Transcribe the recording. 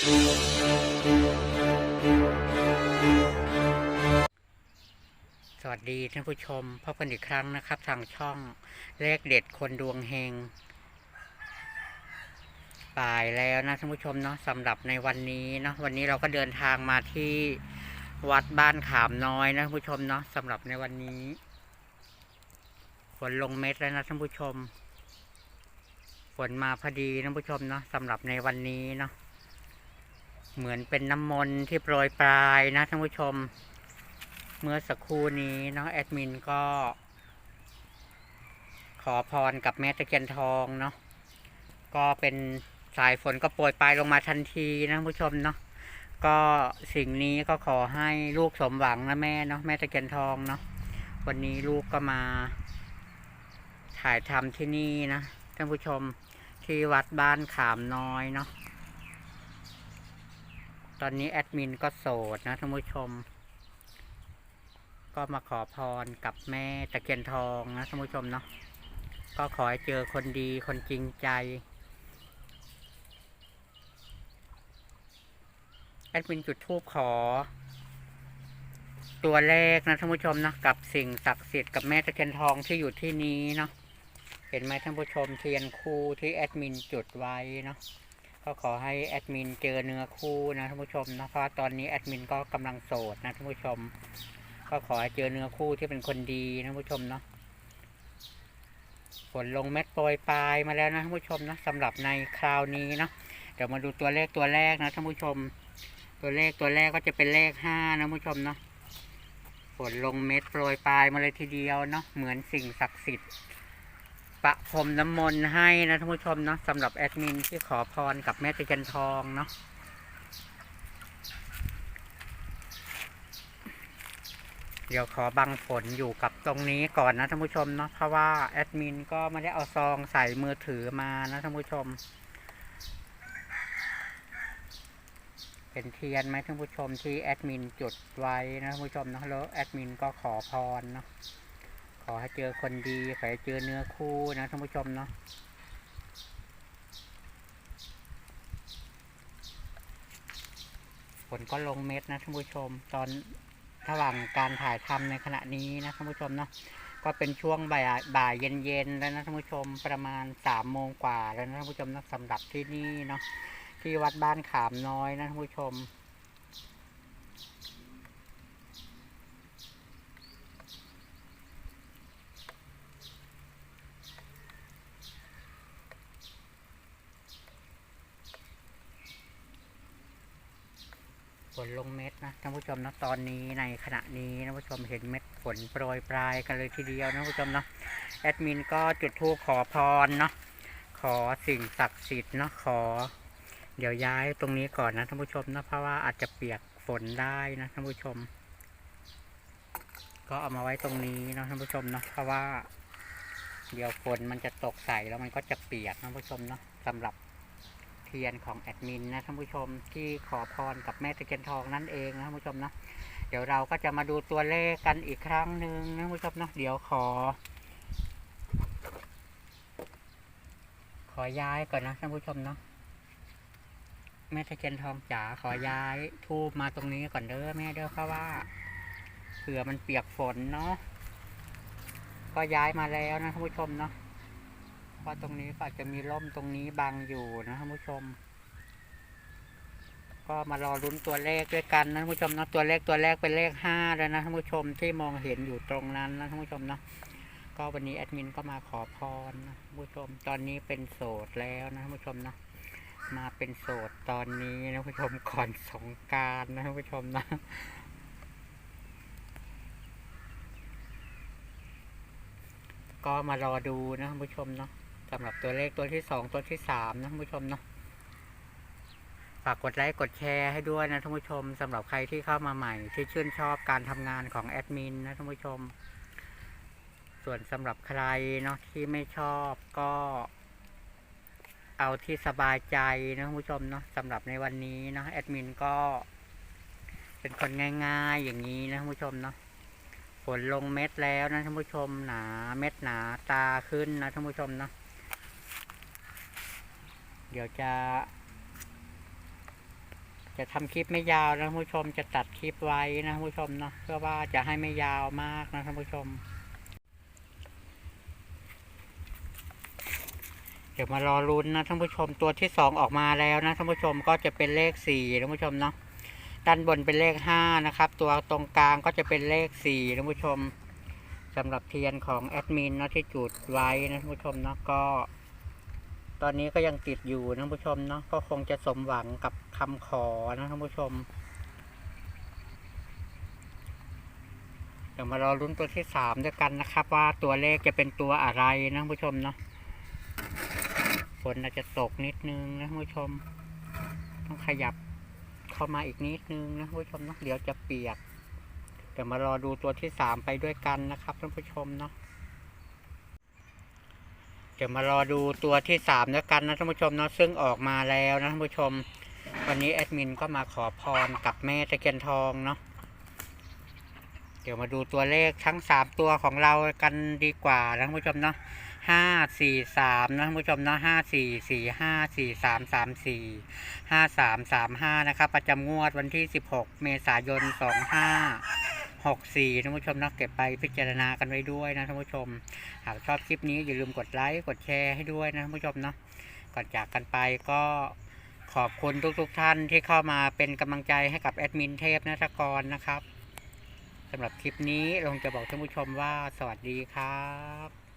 สวัสดีท่านผู้ชมพบกันอีกครั้งนะครับ ทางช่องเลขเด็ดคนดวงเฮงป่ายแล้วนะท่านผู้ชมเนาะสำหรับในวันนี้เนาะวันนี้เราก็เดินทางมาที่วัดบ้านขามน้อยนะท่านผู้ชมเนาะสำหรับในวันนี้ฝนลงเม็ดแล้วนะท่านผู้ชมฝนมาพอดีท่านผู้ชมเนาะสำหรับในวันนี้เนาะ เหมือนเป็นน้ำมนต์ที่โปรยปลายนะท่านผู้ชม เมื่อสักครู่นี้เนาะแอดมินก็ ขอพรกับแม่ตะเคียนทองเนาะก็เป็นสายฝนก็โปรยปลายลงมาทันทีนะท่านผู้ชมเนาะก็สิ่งนี้ก็ขอให้ลูกสมหวังนะแม่เนาะแม่ตะเคียนทองเนาะวันนี้ลูกก็มา ถ่ายทำที่นี่นะท่านผู้ชมที่วัดบ้านขามน้อยเนาะ ตอนนี้แอดมินก็โสดนะท่านผู้ชม ก็มาขอพรกับแม่ตะเคียนทองนะท่านผู้ชมเนาะก็ขอให้เจอคนดีคนจริงใจ แอดมินจุดทูบขอ ตัวเลขนะท่านผู้ชมนะกับสิ่งศักดิ์สิทธิ์กับแม่ตะเคียนทองที่อยู่ที่นี้เนาะเห็นไหมท่านผู้ชมเทียนคู่ที่แอดมินจุดไว้เนาะ ก็ขอให้แอดมินเจอเนื้อคู่นะท่านผู้ชมนะเพราะตอนนี้แอดมินก็กำลังโสดนะท่านผู้ชม ก็ขอให้เจอเนื้อคู่ที่เป็นคนดีนะท่านผู้ชมเนาะฝนลงเม็ดโปรยปลายมาแล้วนะท่านผู้ชมนะสำหรับในคราวนี้เนาะเดี๋ยวมาดูตัวเลขตัวแรกนะท่านผู้ชม ตัวเลขตัวแรกก็จะเป็นเลขห้านะท่านผู้ชมเนาะฝนลงเม็ดโปรยปลายมาเลยทีเดียวเนาะเหมือนสิ่งศักดิ์สิทธิ์ ประพรมน้ำมนต์ให้นะท่านผู้ชมเนาะสำหรับแอดมินที่ขอพรกับแม่ตะเคียนทองเนาะเดี๋ยวขอบังฝนอยู่กับตรงนี้ก่อนนะท่านผู้ชมเนาะเพราะว่าแอดมินก็ไม่ได้เอาซองใส่มือถือมานะท่านผู้ชม เป็นเทียนไหมท่านผู้ชมที่แอดมินจุดไว้นะท่านผู้ชมเนาะแล้วแอดมินก็ขอพรเนาะ อให้เจอคนดีขอให้เจอเนื้อคู่นะท่านผู้ชมเนาะฝนก็ลงเม็ดนะท่านผู้ชม ตอนระหว่างการถ่ายทำในขณะนี้นะท่านผู้ชมเนาะก็เป็นช่วงบ่ายบ่ายเย็นๆแล้วนะท่านผู้ชมประมาณสามโมงกว่าแล้วนะท่านผู้ชมนะสำหรับที่นี่เนาะที่วัดบ้านขามน้อยนะท่านผู้ชม นลงเม็ดนะท่านผู้ชมนะตอนนี้ในขณะนี้ท่านผู้ชมเห็นเม็ดฝนโปรยปลายกันเลยทีเดียวนะท่านผู้ชมเนาะแอดมินก็จุดธูปขอพรเนาะขอสิ่งศักดิ์สิทธิ์เนาะขอ เดี๋ยวย้ายตรงนี้ก่อนนะท่านผู้ชมนะเพราะว่าอาจจะเปียกฝนได้นะท่านผู้ชม ก็เอามาไว้ตรงนี้นะท่านผู้ชมเนาะเพราะว่า เดี๋ยวฝนมันจะตกใส่แล้วมันก็จะเปียกนะท่านผู้ชมเนาะสำหรับ เทียนของแอดมินนะท่านผู้ชมที่ขอพรกับแม่ตะเคียนทองนั่นเองนะท่านผู้ชมนะเดี๋ยวเราก็จะมาดูตัวเลขกันอีกครั้งหนึ่งนะท่านผู้ชมนะเดี๋ยวขอ ขอย้ายก่อนนะท่านผู้ชมเนาะแม่ตะเคียนทองจ๋าขอย้ายทูบมาตรงนี้ก่อนเด้อแม่เด้อเพราะว่าเผื่อมันเปียกฝนเนาะก็ย้ายมาแล้วนะท่านผู้ชมเนาะ เพราะตรงนี้ก็อาจจะมีร่มตรงนี้บังอยู่นะท่านผู้ชม ก็มารอลุ้นตัวเลขด้วยกันนะท่านผู้ชมนะตัวเลขตัวแรกเป็นเลขห้าแล้วนะท่านผู้ชมที่มองเห็นอยู่ตรงนั้นนะท่านผู้ชมนะก็วันนี้แอดมินก็มาขอพรนะท่านผู้ชมตอนนี้เป็นโสดแล้วนะท่านผู้ชมนะมาเป็นโสดตอนนี้นะท่านผู้ชมก่อนสงการนะท่านผู้ชมนะก็มารอดูนะท่านผู้ชมเนาะ สำหรับตัวเลขตัวที่สองตัวที่สามนะท่านผู้ชมเนาะฝากกดไลค์กดแชร์ให้ด้วยนะท่านผู้ชมสำหรับใครที่เข้ามาใหม่ ที่ชื่นชอบการทำงานของแอดมินนะท่านผู้ชม ส่วนสำหรับใครเนาะที่ไม่ชอบก็ เอาที่สบายใจนะท่านผู้ชมเนาะสำหรับในวันนี้เนาะแอดมินก็ เป็นคนง่ายๆอย่างนี้นะท่านผู้ชมเนาะฝนลงเม็ดแล้วนะท่านผู้ชมหนาเม็ดหนาตาขึ้นนะท่านผู้ชมเนาะ เดี๋ยวจะ จะทำคลิปไม่ยาวนะท่านผู้ชมจะตัดคลิปไว้นะท่านผู้ชมเนาะเพื่อว่าจะให้ไม่ยาวมากนะท่านผู้ชม เดี๋ยวมารอลุ้นนะท่านผู้ชมตัวที่สองออกมาแล้วนะท่านผู้ชมก็จะเป็นเลขสี่ท่านผู้ชมเนาะด้านบนเป็นเลขห้านะครับ ตัวตรงกลางก็จะเป็นเลขสี่ท่านผู้ชมสำหรับเทียนของแอดมินเนาะที่จุดไว้นะท่านผู้ชมเนาะก็ ตอนนี้ก็ยังติดอยู่นะท่านผู้ชมเนาะก็คงจะสมหวังกับคำขอนะท่านผู้ชมเดี๋ยวมารอลุ้นตัวที่สามด้วยกันนะครับ ว่าตัวเลขจะเป็นตัวอะไรนะท่านผู้ชมเนาะฝนอาจจะตกนิดนึงนะท่านผู้ชม ต้องขยับเข้ามาอีกนิดนึงนะท่านผู้ชมเนาะเดี๋ยวจะเปียกเดี๋ยวมารอดูตัวที่สามไปด้วยกันนะครับท่านผู้ชมเนาะ เดี๋ยวมารอดูตัวที่สามแล้วกันนะท่านผู้ชมเนาะซึ่งออกมาแล้วนะท่านผู้ชม วันนี้แอดมินก็มาขอพรกับแม่ตะเคียนทองเนาะเดี๋ยวมาดูตัวเลขทั้งสามตัวของเรากันดีกว่านะท่านผู้ชมเนาะห้าสี่สามนะท่านผู้ชมเนาะห้าสี่สี่ห้าสี่สามสามสี่ห้าสามสามห้านะครับประจำงวดวันที่สิบหกเมษายนสองห้า หกสี่ท่านผู้ชมนะเก็บไปพิจารณากันไว้ด้วยนะท่านผู้ชม หากชอบคลิปนี้อย่าลืมกดไลค์กดแชร์ให้ด้วยนะท่านผู้ชมเนาะก่อนจากกันไปก็ขอบคุณทุกๆทท่านที่เข้ามาเป็นกำลังใจให้กับแอดมินเทพนัทกรนะครับสำหรับคลิปนี้ลงจะบอกท่านผู้ชมว่าสวัสดีครับ